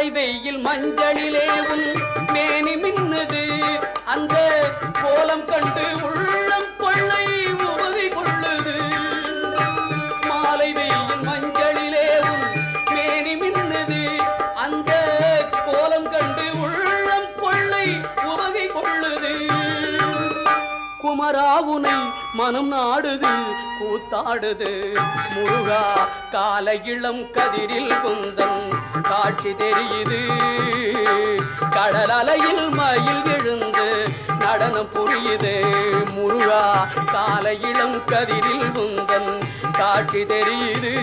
மாலை வெயில் மஞ்சளிலே உன் மேனி மின்னது. அந்த கோலம் கண்டு உள்ளம் கொள்ளை உதவி கொள்ளுது. மாலை வெயில் மஞ்சளிலே உன் மேனி மின்னது. அந்த கோலம் கண்டு உள்ளம் கொள்ளை உதவி கொள்ளுது. குமராவுனை மனம் நாடுது கூத்தாடுது. முருகா கால இளம் கதிரில் குந்தன் காட்சி தெரியுது. கடல் அலையில் மயில் விழுந்து நடனம் புரியுது. முருகா கால இளம் கதிரில் முந்தன் காட்சி தெரியுது.